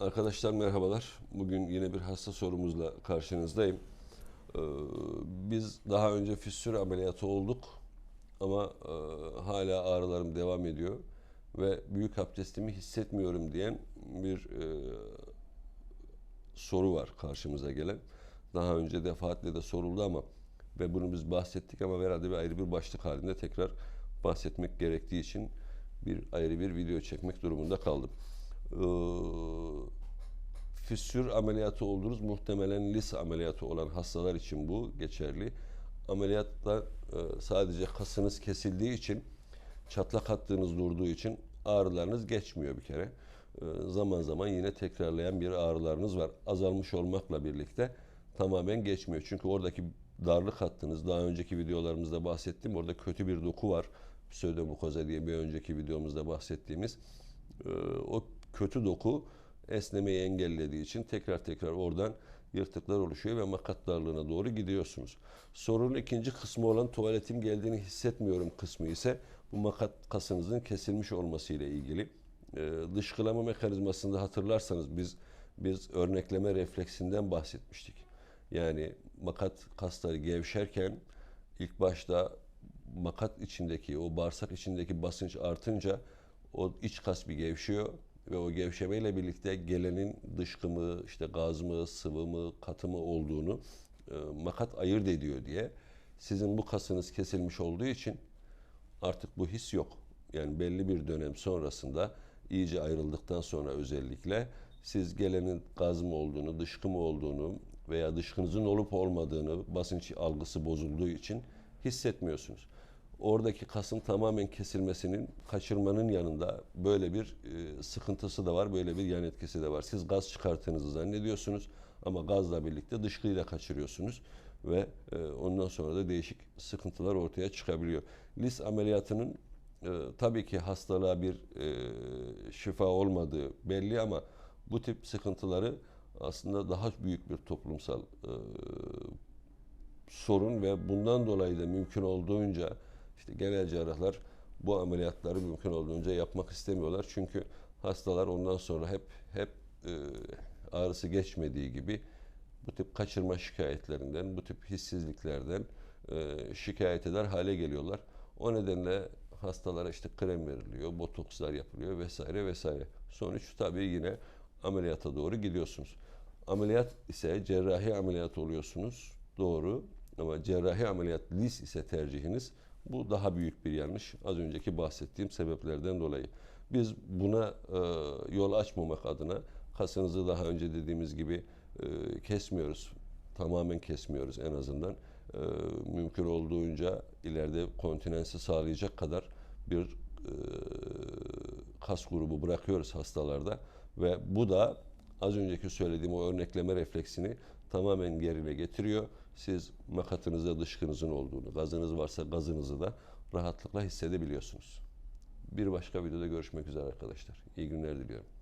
Arkadaşlar merhabalar. Bugün yine bir hasta sorumuzla karşınızdayım. Ee, biz daha önce fistül ameliyatı olduk ama e, hala ağrılarım devam ediyor ve büyük abdestimi hissetmiyorum diyen bir e, soru var karşımıza gelen. Daha önce defaatle de soruldu ama ve bunu biz bahsettik ama herhalde bir ayrı bir başlık halinde tekrar bahsetmek gerektiği için bir ayrı bir video çekmek durumunda kaldım. Ee, fissür ameliyatı oldunuz. Muhtemelen lis ameliyatı olan hastalar için bu geçerli. Ameliyatta e, sadece kasınız kesildiği için çatlak hattınız durduğu için ağrılarınız geçmiyor bir kere. Ee, zaman zaman yine tekrarlayan bir ağrılarınız var. Azalmış olmakla birlikte tamamen geçmiyor. Çünkü oradaki darlık hattınız daha önceki videolarımızda bahsettim. Orada kötü bir doku var. Pseudomukoza diye bir önceki videomuzda bahsettiğimiz. Ee, o kötü doku esnemeyi engellediği için tekrar tekrar oradan yırtıklar oluşuyor ve makat doğru gidiyorsunuz. Sorunun ikinci kısmı olan tuvaletim geldiğini hissetmiyorum kısmı ise bu makat kasınızın kesilmiş olması ile ilgili. Ee, dışkılama mekanizmasında hatırlarsanız biz biz örnekleme refleksinden bahsetmiştik. Yani makat kasları gevşerken ilk başta makat içindeki o bağırsak içindeki basınç artınca o iç kas bir gevşiyor ve o gevşemeyle birlikte gelenin dışkı mı, işte gaz mı, sıvı mı, katı mı olduğunu e, makat ayırt ediyor diye sizin bu kasınız kesilmiş olduğu için artık bu his yok. Yani belli bir dönem sonrasında iyice ayrıldıktan sonra özellikle siz gelenin gaz mı olduğunu, dışkı mı olduğunu veya dışkınızın olup olmadığını basınç algısı bozulduğu için hissetmiyorsunuz. Oradaki kasın tamamen kesilmesinin kaçırmanın yanında böyle bir e, sıkıntısı da var, böyle bir yan etkisi de var. Siz gaz çıkarttığınızı zannediyorsunuz ama gazla birlikte dışkıyla kaçırıyorsunuz ve e, ondan sonra da değişik sıkıntılar ortaya çıkabiliyor. Lis ameliyatının e, tabii ki hastalığa bir e, şifa olmadığı belli ama bu tip sıkıntıları aslında daha büyük bir toplumsal e, sorun ve bundan dolayı da mümkün olduğunca işte genel cerrahlar bu ameliyatları mümkün olduğunca yapmak istemiyorlar. Çünkü hastalar ondan sonra hep hep e, ağrısı geçmediği gibi bu tip kaçırma şikayetlerinden, bu tip hissizliklerden e, şikayet eder hale geliyorlar. O nedenle hastalara işte krem veriliyor, botokslar yapılıyor vesaire vesaire. Sonuç tabii yine ameliyata doğru gidiyorsunuz. Ameliyat ise cerrahi ameliyat oluyorsunuz. Doğru. Ama cerrahi ameliyat lis ise tercihiniz. Bu daha büyük bir yanlış. Az önceki bahsettiğim sebeplerden dolayı. Biz buna e, yol açmamak adına kasınızı daha önce dediğimiz gibi e, kesmiyoruz. Tamamen kesmiyoruz en azından. E, mümkün olduğunca ileride kontinensi sağlayacak kadar bir e, kas grubu bırakıyoruz hastalarda ve bu da az önceki söylediğim o örnekleme refleksini tamamen gerine getiriyor. Siz makatınızda dışkınızın olduğunu, gazınız varsa gazınızı da rahatlıkla hissedebiliyorsunuz. Bir başka videoda görüşmek üzere arkadaşlar. İyi günler diliyorum.